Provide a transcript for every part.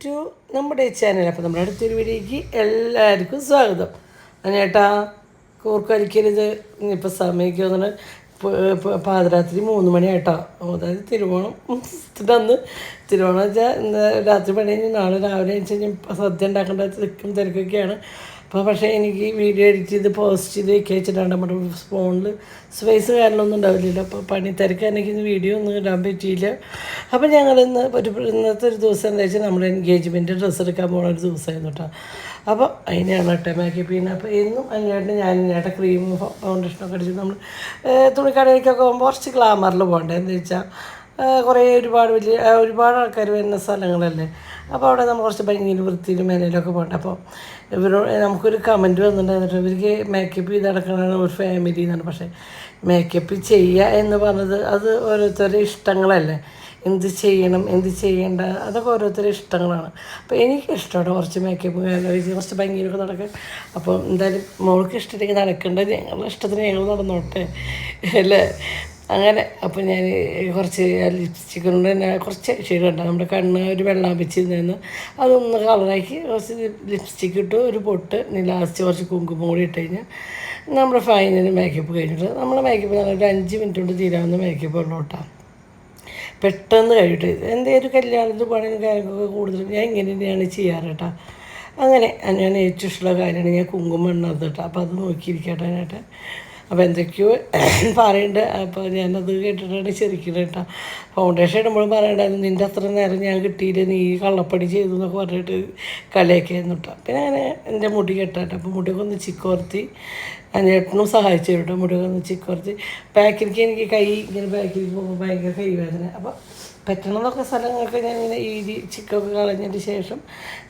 To നമ്മുടെ channel അപ്പോൾ നമ്മുടെ അടുത്തൊരു വീഡിയോക്ക് എല്ലാവർക്കും സ്വാഗതം. അതിനേട്ടാ കൂർക്കരിക്കരുത് ഇനിയിപ്പോൾ സമയമൊക്കെ വന്നിട്ട് പാതിരാത്രി മൂന്ന് മണിയായിട്ടാ. അതായത് തിരുവോണം. അന്ന് തിരുവോണം വെച്ചാൽ രാത്രി പണി കഴിഞ്ഞ് നാളെ രാവിലെ വെച്ച് കഴിഞ്ഞാൽ സദ്യ ഉണ്ടാക്കേണ്ട തിരക്കും തിരക്കൊക്കെയാണ്. അപ്പോൾ പക്ഷേ എനിക്ക് വീഡിയോ എഡിറ്റ് ചെയ്ത് പോസ്റ്റ് ചെയ്ത് വെക്കി വെച്ചിട്ടാണ് നമ്മുടെ ഫോണിൽ സ്പേസ് കാരണമൊന്നും ഉണ്ടാവില്ലല്ലോ. അപ്പോൾ പണി തിരക്ക് എനിക്ക് വീഡിയോ ഒന്നും ഇടാൻ പറ്റിയില്ല. അപ്പോൾ ഞങ്ങൾ ഇന്ന് ഒരു ഇന്നത്തെ ഒരു ദിവസം എന്താ വെച്ചാൽ നമ്മുടെ എൻഗേജ്മെന്റ് ഡ്രസ്സ് എടുക്കാൻ പോകുന്ന ഒരു ദിവസമായിരുന്നു കേട്ടോ. അപ്പോൾ അതിനെയാണ് കേട്ടോ മേക്കപ്പ് അപ്പോൾ എന്നും അതിനായിട്ട് ഞാൻ ഇതിനായിട്ട് ക്രീമും ഫൗണ്ടേഷനൊക്കെ അടിച്ച് നമ്മൾ തുണിക്കടയിലേക്കൊക്കെ പോകുമ്പോൾ കുറച്ച് ഗ്ലാമറിൽ പോകണ്ടേ എന്താ വെച്ചാൽ കുറേ ഒരുപാട് വലിയ ഒരുപാട് ആൾക്കാർ വരുന്ന സ്ഥലങ്ങളല്ലേ? അപ്പോൾ അവിടെ നമ്മൾ കുറച്ച് ഭംഗിയിൽ വൃത്തിയിലും മേനയിലൊക്കെ പോകണ്ട. അപ്പോൾ ഇവരോട് നമുക്കൊരു കമന്റ് വന്നിട്ടുണ്ടായിരുന്നു ഇവർക്ക് മേക്കപ്പ് ചെയ്ത് നടക്കണതാണ് ഒരു ഫാമിലി എന്നാണ്. പക്ഷേ മേക്കപ്പ് ചെയ്യുക എന്ന് പറഞ്ഞത് അത് ഓരോരുത്തരുടെ ഇഷ്ടങ്ങളല്ലേ? എന്ത് ചെയ്യണം എന്ത് ചെയ്യേണ്ട? അതൊക്കെ ഓരോരുത്തരുടെ ഇഷ്ടങ്ങളാണ്. അപ്പോൾ എനിക്ക് ഇഷ്ടമാണ് കുറച്ച് മേക്കപ്പ് കുറച്ച് ഭംഗിയിലൊക്കെ നടക്കാൻ. അപ്പോൾ എന്തായാലും മോൾക്ക് ഇഷ്ടത്തേക്ക് നടക്കേണ്ടത് ഞങ്ങളുടെ ഇഷ്ടത്തിന് ഞങ്ങൾ നടന്നോട്ടെ. അല്ലേ? അങ്ങനെ അപ്പോൾ ഞാൻ കുറച്ച് ലിപ്സ്റ്റിക് കൊണ്ട് തന്നെ കുറച്ച് ഷെയ്ഡ് ഉണ്ട് നമ്മുടെ കണ്ണ് ഒരു വെള്ളം വെച്ചിരുന്നു അതൊന്ന് കളറാക്കി കുറച്ച് ലിപ്സ്റ്റിക് ഇട്ട് ഒരു പൊട്ട് ലാസ്റ്റ് കുറച്ച് കുങ്കുമം കൂടി ഇട്ട് കഴിഞ്ഞാൽ നമ്മുടെ ഫൈനൽ മേക്കപ്പ് കഴിഞ്ഞിട്ട് നമ്മുടെ മേക്കപ്പ് നല്ല ഒരു അഞ്ച് മിനിറ്റ് കൊണ്ട് തീരാവുന്ന മേക്കപ്പ് ഉള്ളൂ കേട്ടോ. പെട്ടെന്ന് കഴിഞ്ഞിട്ട് എന്തെങ്കിലും കല്യാണത്തിന് പണിയും കാര്യങ്ങളൊക്കെ കൂടുതലും ഞാൻ ഇങ്ങനെ തന്നെയാണ് ചെയ്യാറ് കേട്ടോ. അങ്ങനെ ഞാൻ ഏറ്റവും ഇഷ്ടമുള്ള കാര്യമാണ് ഞാൻ കുങ്കുമം എണ്ണത് കേട്ടോ. അപ്പോൾ അത് നോക്കിയിരിക്കട്ടെ കേട്ടോ അപ്പോൾ എന്തൊക്കെയോ പറയേണ്ട. അപ്പോൾ ഞാനത് കേട്ടിട്ടാണ് ശരിക്കും കേട്ടോ ഫൗണ്ടേഷൻ ഇടുമ്പോഴും പറയണ്ടായിരുന്നു നിന്റെ അത്ര നേരം ഞാൻ കിട്ടിയില്ല നീ കള്ളപ്പണി ചെയ്തു എന്നൊക്കെ പറഞ്ഞിട്ട് കളിയാക്കിയായിരുന്നു കേട്ടോ പിന്നെ അങ്ങനെ എന്റെ മുടി കെട്ടാട്ടെ അപ്പോൾ മുടിയൊക്കെ ഒന്ന് ചിക്കോർത്തി ഏട്ടനും സഹായിച്ചു കേട്ടോ മുടിയൊക്കെ ഒന്ന് ചിക്കോർത്തി ബാക്കിലേക്ക് എനിക്ക് കൈ ഇങ്ങനെ ബാക്കിലേക്ക് പോകുമ്പോൾ ഭയങ്കര കൈ വേദന അപ്പോൾ പറ്റണമെന്നൊക്കെ സ്ഥലങ്ങളൊക്കെ ഞാൻ ഇങ്ങനെ ഈരി ചിക്കൊക്കെ കളഞ്ഞതിന് ശേഷം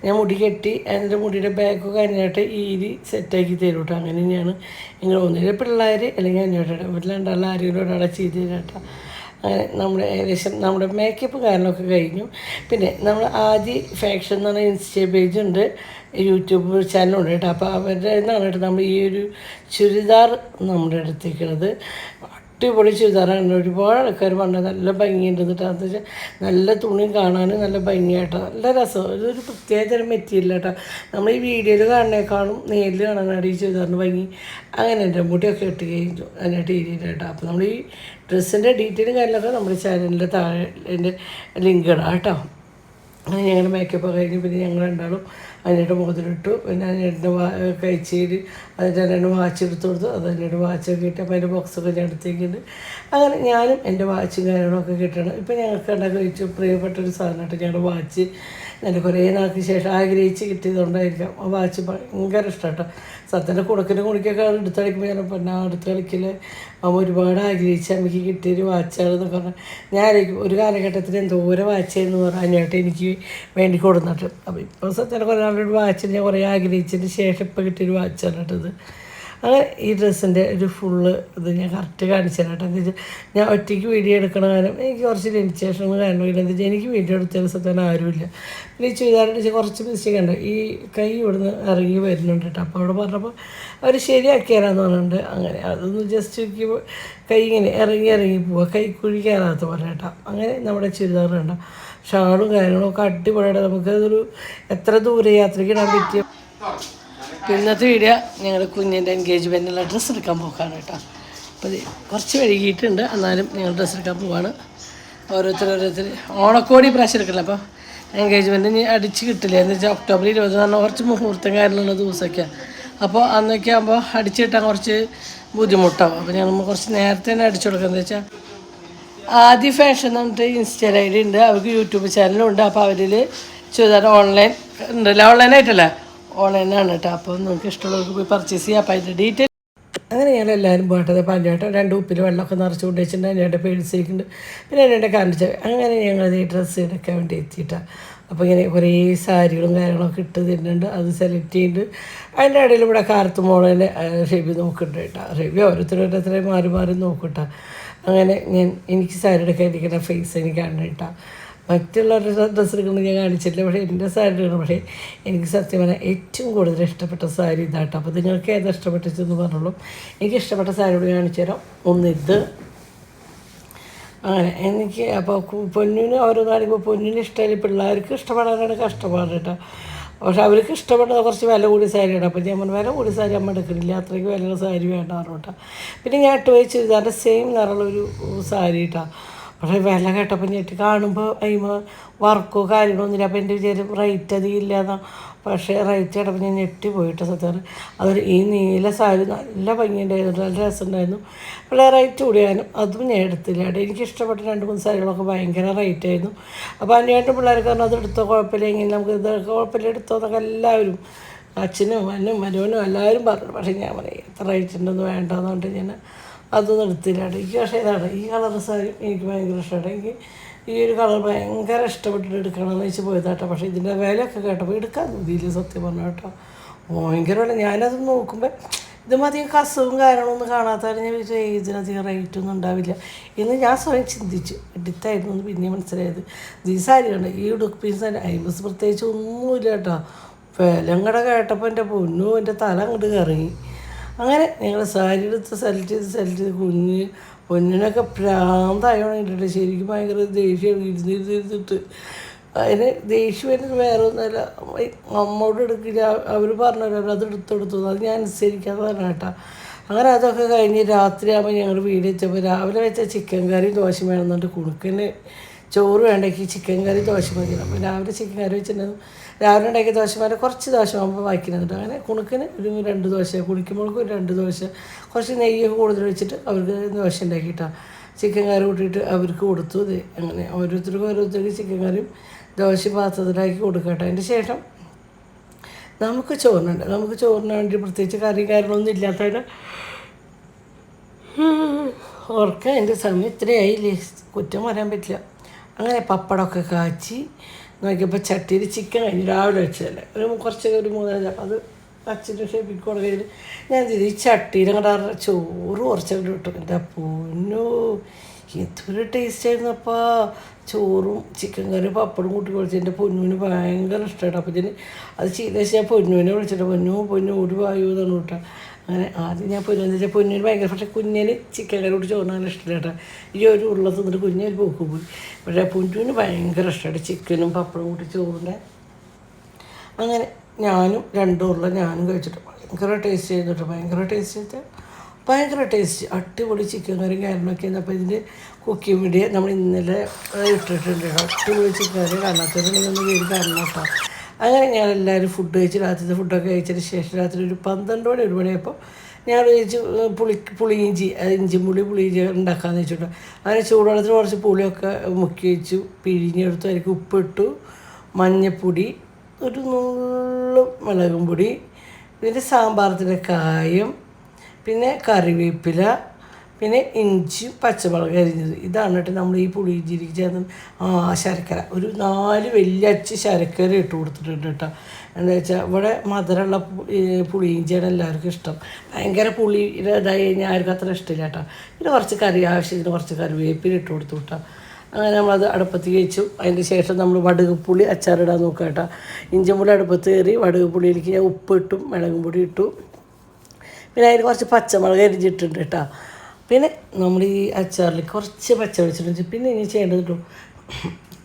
ഞാൻ മുടി കെട്ടി അതിന്റെ മുടിയുടെ ബാഗൊക്കെ അതിനായിട്ട് ഈരി സെറ്റാക്കി തരും കേട്ടോ അങ്ങനെ തന്നെയാണ്. ഇങ്ങനെ ഒന്നിലെ പിള്ളേർ അല്ലെങ്കിൽ അന്വേഷണം വീട്ടിലുണ്ടല്ല ആരെങ്കിലും ഒരാളെ ചെയ്ത് തരാട്ടോ അങ്ങനെ നമ്മുടെ ഏകദേശം നമ്മുടെ മേക്കപ്പ് കാര്യങ്ങളൊക്കെ കഴിഞ്ഞു. പിന്നെ നമ്മൾ ആദ്യ ഫാക്ഷൻ എന്ന് പറഞ്ഞ ഇൻസ്റ്റാ പേജ് ഉണ്ട്. യൂട്യൂബ് ചാനലുണ്ട് കേട്ടോ. അപ്പോൾ അവരുടെ നമ്മൾ ഈ ഒരു ചുരിദാർ നമ്മുടെ അടുത്തേക്കുള്ളത് അടിപൊളി ചുരിദാറാണ് ഒരുപാട് ആൾക്കാർ പറഞ്ഞത് നല്ല ഭംഗിയുണ്ട്. എന്നിട്ട് അത് നല്ല തുണി കാണാൻ നല്ല ഭംഗിയായിട്ടോ. നല്ല രസം. ഇതൊരു പ്രത്യേക തരം മെറ്റീരിയൽ കേട്ടോ നമ്മൾ ഈ വീഡിയോയിൽ കാണുന്നേക്കാളും നേരിൽ കാണാനാണ് ഈ ചുരിദാറിന് ഭംഗി. അങ്ങനെ എന്റെ മുടിയൊക്കെ ഇട്ട് കഴിഞ്ഞു. അതിനായിട്ട് ടീരിയൽ കേട്ടോ അപ്പോൾ നമ്മൾ ഈ ഡ്രസ്സിന്റെ ഡീറ്റെയിലും കാര്യങ്ങളൊക്കെ നമ്മുടെ ചാനലിന്റെ താഴെ എന്റെ ലിങ്ക് ഇടാം കേട്ടോ അങ്ങനെ ഞങ്ങളുടെ മേക്കപ്പ് കഴിഞ്ഞ് പിന്നെ ഞങ്ങൾ രണ്ടാളും അതിനായിട്ട് മുഖത്തിലിട്ടു പിന്നെ വാ കഴിച്ചേര് അതിന്റെ രണ്ട് വാച്ച് എടുത്തു കൊടുത്തു. അത് അതിന്റെ വാച്ചൊക്കെ ഇട്ട് അപ്പോൾ അതിന്റെ ബോക്സൊക്കെ ഞാൻ എടുത്തേക്കുണ്ട് അങ്ങനെ ഞാനും എന്റെ വാച്ചും കാര്യങ്ങളൊക്കെ കിട്ടണം. ഇപ്പം ഞങ്ങൾക്ക് ഉണ്ടാക്കി കഴിച്ചു പ്രിയപ്പെട്ട ഒരു സാധനമായിട്ട് ഞങ്ങളുടെ വാച്ച് നല്ല കുറേ നാൾക്ക് ശേഷം ആഗ്രഹിച്ച് കിട്ടിയതുകൊണ്ടായിരിക്കാം. ആ വാച്ച് ഭയങ്കര ഇഷ്ടമാട്ടോ. സത്യന്റെ കുടക്കിന്റെ കുണിക്കൊക്കെ എടുത്ത് കളിക്കുമ്പോൾ ഞാൻ പിന്നെ എടുത്ത് കളിക്കൽ അവൻ ഒരുപാട് ആഗ്രഹിച്ച് അമ്മയ്ക്ക് കിട്ടിയൊരു വാച്ചാണെന്ന് പറഞ്ഞാൽ ഞാൻ ഒരു കാലഘട്ടത്തിൽ എന്തോരം വാച്ചായിരുന്നു പറഞ്ഞാൽ അതിനായിട്ട് എനിക്ക് വേണ്ടി കൊടുത്തിട്ട് അപ്പോൾ ഇപ്പോൾ സത്യന്റെ കുറേ നാളൊരു വാച്ച് ഞാൻ കുറേ ആഗ്രഹിച്ചതിന് ശേഷം ഇപ്പോൾ കിട്ടിയൊരു വാച്ചാണ് കേട്ടത്. അങ്ങനെ ഈ ഡ്രസ്സിന്റെ ഒരു ഫുള്ള് ഇത് ഞാൻ കറക്റ്റ് കാണിച്ചു തരാം കേട്ടോ. എന്താ ഞാൻ ഒറ്റയ്ക്ക് വീഡിയോ എടുക്കണ കാരണം എനിക്ക് കുറച്ച് ലിമിറ്റേഷനുള്ള കാരണം ഇല്ല എന്താ എനിക്ക് വീഡിയോ എടുത്ത ദിവസത്തേന് ആരുമില്ല. പിന്നെ ഈ ചുരിദാറിന്റെ വെച്ചാൽ കുറച്ച് മിസ്റ്റേക്ക് ഉണ്ട്. ഈ കൈ ഇവിടുന്ന് ഇറങ്ങി വരുന്നുണ്ട് കേട്ടോ. അപ്പോൾ അവിടെ പറഞ്ഞപ്പോൾ അവർ ശരിയാക്കി തരാമെന്ന് പറഞ്ഞിട്ടുണ്ട്. അങ്ങനെ അതൊന്ന് ജസ്റ്റ് കൈ ഇങ്ങനെ ഇറങ്ങി ഇറങ്ങി പോവുക കൈ കുഴിക്കാനാകാത്ത പോലെ കേട്ടോ. അങ്ങനെ നമ്മുടെ ചുരിദാർ കണ്ട? ഷാളും കാര്യങ്ങളും ഒക്കെ അടിപൊളിയായിട്ട് നമുക്ക് അതൊരു എത്ര ദൂരെ യാത്രയ്ക്ക് ഇടാൻ പറ്റിയ ഇന്നത്തെ വീഡിയോ ഞങ്ങൾ കുഞ്ഞിന്റെ എൻഗേജ്മെന്റിനുള്ള ഡ്രസ്സ് എടുക്കാൻ പോക്കാണ് കേട്ടോ. അപ്പോൾ കുറച്ച് വൈകിയിട്ടുണ്ട്. എന്നാലും ഞങ്ങൾ ഡ്രസ്സ് എടുക്കാൻ പോവാണ്. ഓരോരുത്തർ ഓരോരുത്തർ ഓണക്കോടി പ്രാവശ്യം എടുക്കില്ല അപ്പോൾ എൻഗേജ്മെന്റ് അടിച്ച് കിട്ടില്ല? എന്ന് വെച്ചാൽ ഒക്ടോബർ ഇരുപത് പറഞ്ഞാൽ കുറച്ച് മുഹൂർത്തം കാര്യമുള്ള ദിവസമൊക്കെയാണ് അപ്പോൾ അന്നൊക്കെ ആകുമ്പോൾ അടിച്ച് കിട്ടാൻ കുറച്ച് ബുദ്ധിമുട്ടാവും. അപ്പോൾ ഞങ്ങൾ കുറച്ച് നേരത്തെ തന്നെ അടിച്ചു കൊടുക്കുക എന്ന് വെച്ചാൽ ആദ്യ ഫാഷൻ എന്ന് പറഞ്ഞിട്ട് ഐ ഡി ഉണ്ട്. അവർക്ക് യൂട്യൂബ് ചാനലും ഉണ്ട്. അപ്പോൾ അവരിൽ ചുരിദാർ ഓൺലൈൻ ഉണ്ടല്ലോ. ഓൺലൈനായിട്ടല്ല ഓൺലൈനാണ് കേട്ടോ അപ്പോൾ നിങ്ങൾക്ക് ഇഷ്ടമുള്ളവർക്ക് പോയി പർച്ചേസ് ചെയ്യാം. അപ്പോൾ അതിന്റെ ഡീറ്റെയിൽ അങ്ങനെ ഞാൻ എല്ലാവരും പോയിട്ടത് പഞ്ചായത്ത് രണ്ട് ഉപ്പിൽ വെള്ളമൊക്കെ നിറച്ച് കൊണ്ട് വെച്ചിട്ടുണ്ട് അതിന്റെ പേടിച്ചിരിക്കുന്നുണ്ട് പിന്നെ അതിന്റെ കാണിച്ച അങ്ങനെ ഞങ്ങൾ ഈ ഡ്രസ്സ് എടുക്കാൻ വേണ്ടി എത്തിയിട്ടാണ് അപ്പോൾ ഇങ്ങനെ കുറേ സാരികളും കാര്യങ്ങളൊക്കെ ഇട്ട് തരുന്നുണ്ട്. അത് സെലക്ട് ചെയ്യുന്നുണ്ട് അതിന്റെ ഇടയിൽ ഇവിടെ കാർത്ത് മോളെ റെവ്യൂ നോക്കുന്നുണ്ട് കേട്ടോ ഷെബി ഓരോരുത്തരോരോരുത്തരെ മാറി മാറി നോക്കട്ടോ അങ്ങനെ ഞാൻ എനിക്ക് സാരി എടുക്കാൻ ഇരിക്കുന്ന ഫേസ് എനിക്ക് കണ്ടിട്ടാ മറ്റുള്ളവരുടെ ഡ്രസ്സ് എടുക്കുന്നത് ഞാൻ കാണിച്ചിട്ടില്ല. പക്ഷേ എന്റെ സാരി എടുക്കണം പക്ഷേ എനിക്ക് സത്യം പറഞ്ഞാൽ ഏറ്റവും കൂടുതൽ ഇഷ്ടപ്പെട്ട സാരി ഇതാട്ടോ. അപ്പോൾ നിങ്ങൾക്ക് ഏതാ ഇഷ്ടപ്പെട്ടതെന്ന് പറഞ്ഞോളൂ. എനിക്ക് ഇഷ്ടപ്പെട്ട സാരി കൂടി കാണിച്ചു തരാം. ഒന്ന് ഇത്. അങ്ങനെ എനിക്ക് അപ്പോൾ പൊന്നിന് ഓരോ കാണിക്കുമ്പോൾ പൊന്നിന് ഇഷ്ടമായി പിള്ളേർക്ക് ഇഷ്ടപ്പെടാനാണ് കഷ്ടപ്പാട് കേട്ടോ. പക്ഷെ അവർക്ക് ഇഷ്ടപ്പെട്ടത് കുറച്ച് വില കൂടിയ സാരിയാണ്. അപ്പോൾ ഞാൻ പറഞ്ഞു വില കൂടിയ സാരി അമ്മ എടുക്കണില്ല. അത്രയ്ക്ക് വിലയുള്ള സാരി വേണ്ട പിന്നെ ഞാൻ ഇട്ട് വെച്ച് ചുരിദാറിന്റെ സെയിം നിറമുള്ളൊരു സാരി കേട്ടോ. പക്ഷേ വില കേട്ടപ്പോൾ ഞെട്ടി കാണുമ്പോൾ അതിമ വർക്കോ കാര്യങ്ങളോ ഒന്നുമില്ല. അപ്പോൾ എന്റെ വിചാരം റേറ്റ് അധികം ഇല്ലാതാ പക്ഷേ റേറ്റ് കേട്ടപ്പോൾ ഞാൻ ഞെട്ടി പോയിട്ട് സത്യം അതൊരു ഈ നീല സാരി നല്ല ഭംഗിയുണ്ടായിരുന്നു. നല്ല രസമുണ്ടായിരുന്നു. വളരെ റേറ്റ് കൂടിയാലും അതും ഞാൻ എടുത്തില്ല. കേട്ടോ എനിക്ക് ഇഷ്ടപ്പെട്ട രണ്ട് മൂന്ന് സാരികളൊക്കെ ഭയങ്കര റേറ്റ് ആയിരുന്നു. അപ്പോൾ അന്യായിട്ട് പിള്ളേർക്ക് പറഞ്ഞാൽ അത് എടുത്തോ കുഴപ്പമില്ല. എങ്കിൽ നമുക്ക് ഇത് കുഴപ്പമില്ല എടുത്തോ എന്നൊക്കെ എല്ലാവരും അച്ഛനും അന്നും മരുവനും എല്ലാവരും പറഞ്ഞു. പക്ഷേ ഞാൻ പറയും എത്ര റേറ്റ് ഉണ്ടെന്ന് വേണ്ടെന്നുകൊണ്ട് ഞാൻ അതൊന്നും എടുത്തില്ല എനിക്ക് പക്ഷേ ഇതാണ് ഈ കളർ സാരി എനിക്ക് ഭയങ്കര ഇഷ്ടമാണ്. എനിക്ക് ഈ ഒരു കളർ ഭയങ്കര ഇഷ്ടപ്പെട്ടിട്ട് എടുക്കണമെന്ന് വെച്ച് പോയതാട്ടോ പക്ഷേ ഇതിന്റെ വിലയൊക്കെ കേട്ടപ്പോൾ എടുക്കാൻ തോന്നിയില്ല സത്യം പറഞ്ഞു കേട്ടോ. ഭയങ്കര വില ഞാനത് നോക്കുമ്പോൾ ഇത് അധികം കസവും കാര്യങ്ങളൊന്നും കാണാത്തതാണ് ഞാൻ വിചാരിച്ചു "ഏയ് ഇതിനധികം റേറ്റ് ഒന്നും ഉണ്ടാവില്ല. എന്ന് ഞാൻ സ്വയം ചിന്തിച്ചു. എടുത്തായിരുന്നു എന്ന് പിന്നെ മനസ്സിലായത്. ഈ സാരി കണ്ട ഈ ഉടുപ്പിൻ സാരി അയിമസ് പ്രത്യേകിച്ച് ഒന്നുമില്ല കേട്ടോ. വില കേട്ടപ്പോൾ എന്റെ പൊന്നു എന്റെ തല അങ്ങോട്ട് കറങ്ങി. അങ്ങനെ ഞങ്ങൾ സാരി എടുത്ത് സെലക്ട് ചെയ്ത് സെലക്ട് ചെയ്ത് കുഞ്ഞ് പൊന്നിനൊക്കെ പ്രാന്തായോണം ഇട്ടിട്ട് ശരിക്കും ഭയങ്കര ദേഷ്യം ഇരുന്നിരുന്നിരുന്നിട്ട്. അതിന് ദേഷ്യം വരുന്നത് വേറെ ഒന്നുമല്ല. അമ്മോട് എടുക്കില്ല. അവർ പറഞ്ഞല്ലോ അത് എടുത്തെടുത്തു അത് ഞാൻ അനുസരിക്കാത്തതാണ് കേട്ടോ. അങ്ങനെ അതൊക്കെ കഴിഞ്ഞ് രാത്രിയാകുമ്പോൾ ഞങ്ങൾ വീട് വെച്ചപ്പോൾ രാവിലെ വെച്ച ചിക്കൻ കറി ദോശ വേണമെന്നുണ്ട് കുണുക്കിന് ചോറ് വേണ്ടെങ്കിൽ ചിക്കൻ കറി ദോശ മതി. അപ്പോൾ രാവിലെ ചിക്കൻ കറി വെച്ചിട്ടുണ്ടായിരുന്നു. രാവിലെ ഉണ്ടാക്കിയ ദോശമാരെ കുറച്ച് ദോശ ആകുമ്പോൾ ബാക്കിയിരുന്നിട്ട് അങ്ങനെ കുണുക്കിന് ഒരു രണ്ട് ദോശ കുടിക്കുമ്പോഴേക്കും ഒരു രണ്ട് ദോശ. കുറച്ച് നെയ്യൊക്കെ കൂടുതൽ വെച്ചിട്ട് അവർക്ക് ദോശ ഉണ്ടാക്കിയിട്ടാണ് ചിക്കൻ കറി കൂട്ടിയിട്ട് അവർക്ക് കൊടുത്തു ഇത്. അങ്ങനെ ഓരോരുത്തർക്കും ഓരോരുത്തർക്ക് ചിക്കൻ കറിയും ദോശ പാത്രത്തിലാക്കി കൊടുക്കട്ടെ. അതിന്റെ ശേഷം നമുക്ക് ചോറിനുണ്ട്. നമുക്ക് ചോറിന് വേണ്ടി പ്രത്യേകിച്ച് കറി കാര്യങ്ങളൊന്നും ഇല്ലാത്തതിന് ഓർക്കാൻ എന്റെ സമയം ഇത്രയായില്ലേ? കുറ്റം വരാൻ പറ്റില്ല. അങ്ങനെ പപ്പടമൊക്കെ കാച്ചി നോക്കിയപ്പോൾ ചട്ടിയിൽ ചിക്കൻ കഴിഞ്ഞ് രാവിലെ വെച്ചതല്ലേ. ഒരു കുറച്ച് ഒരു മൂന്നര അത് അച്ഛന്റെ ഷേപ്പിക്കോടെ കഴിഞ്ഞ് ഞാൻ ചെയ്തു. ഈ ചട്ടിയിൽ അങ്ങോട്ട് ചോറ് കുറച്ചങ്ങോട്ട് ഇട്ടു. എന്റെ പൊന്നു എന്തൊരു ടേസ്റ്റ് ആയിരുന്നപ്പാ. ചോറും ചിക്കൻ കറി പപ്പടും കൂട്ടി കുളിച്ച് എന്റെ പൊന്നുവിന് ഭയങ്കര ഇഷ്ടമായിട്ട് അപ്പം ഇതിന് അത് ചെയ്ത ശേഷം ഞാൻ പൊന്നുവിനെ വിളിച്ചിട്ട് പൊന്നു പൊന്നു ഒരു വായു എന്നാണ് കേട്ടോ അങ്ങനെ ആദ്യം ഞാൻ പൊന്നു വെച്ചാൽ പൊന്നിന് ഭയങ്കര പക്ഷേ കുഞ്ഞിന് ചിക്കൻ കറി കൂടി ചോറിന് നല്ല ഇഷ്ടമില്ല കേട്ടോ. ഈ ഒരു ഉരുള തിന്നിട്ട് കുഞ്ഞിൽ പോക്ക് പോയി. പക്ഷേ പുഞ്ചുവിന് ഭയങ്കര ഇഷ്ടമായിട്ട് ചിക്കനും പപ്പടം കൂട്ടി ചോറിന്റെ. അങ്ങനെ ഞാനും രണ്ടു ഉരുള ഞാനും കഴിച്ചിട്ട് ഭയങ്കര ടേസ്റ്റ് ചെയ്തിട്ട് ഭയങ്കര ടേസ്റ്റ് ചെയ്തിട്ട് ഭയങ്കര ടേസ്റ്റ് അടിപൊളി ചിക്കൻ കറി കാര്യങ്ങളൊക്കെ അപ്പോൾ ഇതിന്റെ കുക്കിംഗ് വീഡിയോ നമ്മൾ ഇന്നലെ ഇട്ടിട്ടുണ്ട് കേട്ടോ. അടിപൊളി ചിക്കൻ കറി. കാണാത്തവരുണ്ടെങ്കിൽ ഒന്ന് പേര് കാരണം കേട്ടോ. അങ്ങനെ ഞാൻ എല്ലാവരും ഫുഡ് കഴിച്ച് രാത്രിത്തെ ഫുഡൊക്കെ കഴിച്ചതിന് ശേഷം രാത്രി ഒരു പന്ത്രണ്ട് മണി ഒരു മണിയപ്പോൾ ഞങ്ങൾ വിചാരിച്ചു പുളി പുളി പുളിയിഞ്ചി ഇഞ്ചി പുളി ഇഞ്ചി ഉണ്ടാക്കാമെന്ന് വെച്ചിട്ട് അങ്ങനെ ചൂടുവെള്ളത്തിൽ കുറച്ച് പുളിയൊക്കെ മുക്കി വെച്ചു പിഴിഞ്ഞെടുത്തു അതിലേക്ക് ഉപ്പിട്ടു മഞ്ഞപ്പൊടി ഒരു നുള്ളും മുളകും പൊടി പിന്നെ സാമ്പാറത്തിന്റെ കായം പിന്നെ കറിവേപ്പില പിന്നെ ഇഞ്ചി പച്ചമുളക് അരിഞ്ഞത് ഇതാണ് കേട്ടോ നമ്മൾ ഈ പുളിയിഞ്ചിരിക്ക് ചേർന്ന് ആ ശർക്കര. ഒരു നാല് വലിയ അച്ച് ശർക്കര ഇട്ട് കൊടുത്തിട്ടുണ്ട് കേട്ടോ. എന്താ വെച്ചാൽ ഇവിടെ മധുരമുള്ള പുളിയിഞ്ചിയാണ് എല്ലാവർക്കും ഇഷ്ടം. ഭയങ്കര പുളി ഇതായി കഴിഞ്ഞാൽ ആർക്കും അത്ര ഇഷ്ടമില്ല കേട്ടോ. പിന്നെ കുറച്ച് കറി ആവശ്യത്തിന് കുറച്ച് കറിവേപ്പില ഇട്ട് കൊടുത്തു കേട്ടോ. അങ്ങനെ നമ്മളത് അടുപ്പത്ത് കഴിച്ചു അതിന് ശേഷം നമ്മൾ വടുകുപ്പുളി അച്ചാറിടാൻ നോക്കുക കേട്ടോ. ഇഞ്ചിപ്പുളി അടുപ്പത്ത് കയറി വടുകുപ്പുളിയിലേക്ക് ഞാൻ ഉപ്പ് ഉപ്പിട്ടും മുളകും പൊടി ഇട്ടു. പിന്നെ അതിൽ കുറച്ച് പച്ചമുളക് അരിഞ്ഞിട്ടുണ്ട് കേട്ടോ. പിന്നെ നമ്മൾ ഈ അച്ചാറിൽ കുറച്ച് പച്ച പിന്നെ ഇനി ചെയ്യേണ്ടത് കേട്ടോ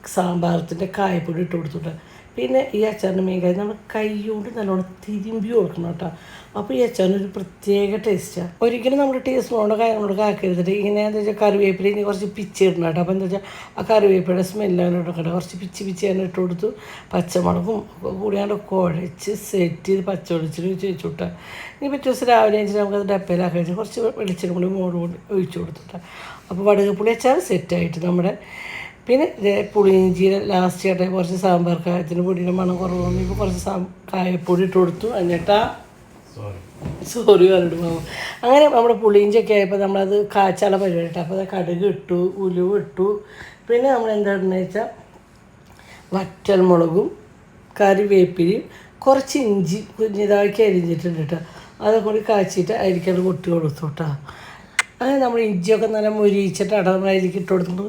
സാമ്പാറത്തിന്റെ കായപ്പൊടി ഇട്ട് കൊടുത്തിട്ട് പിന്നെ ഈ അച്ചാറിന്റെ മെയിൻ കാര്യം നമ്മൾ കൈ കൊണ്ട് നല്ലോണം തിരുമ്പി കൊടുക്കണം കേട്ടോ. അപ്പോൾ ഈ അച്ചാറിന് ഒരു പ്രത്യേക ടേസ്റ്റാണ് ഒരിക്കലും നമ്മൾ ടേസ്റ്റ് കൊണ്ടോ കാര്യങ്ങളൊക്കെ ആക്കരുത് ഇങ്ങനെ എന്താ വെച്ചാൽ കറിവേപ്പില കുറച്ച് പിച്ചി ഇടണം കേട്ടോ. അപ്പോൾ എന്താ വെച്ചാൽ ആ കറിവേപ്പിലയുടെ സ്മെല്ലാണ് എടുക്കട്ടെ കുറച്ച് പിച്ചി പിച്ചി തന്നെ ഇട്ട് കൊടുത്തു. പച്ചമുളകും കൂടിയാണ്ട് കുഴച്ച് സെറ്റ് ചെയ്ത് പച്ചവെളിച്ചിട്ട് ചോദിച്ചു വിട്ടാൽ ഇനി പിറ്റേ ദിവസം രാവിലെ കഴിഞ്ഞിട്ട് നമുക്കത് ഡപ്പയിലാക്കി കുറച്ച് വെളിച്ചെണ്ണ കൂടി മോട് കൂടി ഒഴിച്ചു കൊടുത്തിട്ടാണ് അപ്പോൾ വടുകപ്പുളി അച്ചാർ സെറ്റായിട്ട് നമ്മുടെ പിന്നെ ദേ പുളിയിഞ്ചിയുടെ ലാസ്റ്റ് ആയിട്ട് കുറച്ച് സാമ്പാർ കായത്തിന് പൊടിയുടെ മണം കുറവ് ഇപ്പോൾ കുറച്ച് സാ കായപ്പൊടി ഇട്ട് കൊടുത്തു. എന്നിട്ടാ സോറി പറഞ്ഞിട്ട് പോകും. അങ്ങനെ നമ്മുടെ പുളിയിഞ്ചൊക്കെ ആയപ്പോൾ നമ്മളത് കാച്ചാല പരിപാടി ഇട്ടു. അപ്പോൾ അത് കടുക് ഇട്ടു ഉലുവ ഇട്ടു. പിന്നെ നമ്മൾ എന്താണെന്ന് വെച്ചാൽ വറ്റൽമുളകും കറിവേപ്പിലയും കുറച്ച് ഇഞ്ചി കുഞ്ഞിതാക്കി അരിഞ്ഞിട്ടുണ്ട് കേട്ടോ അതൊക്കെ കൂടി കാച്ചിട്ട് അതിലേക്കത് കൊട്ടി കൊടുത്തു കേട്ടോ അങ്ങനെ നമ്മൾ ഇഞ്ചിയൊക്കെ നല്ല മുരിയിച്ചിട്ട് അട നമ്മൾ അതിലേക്ക് ഇട്ട് കൊടുത്തിട്ട്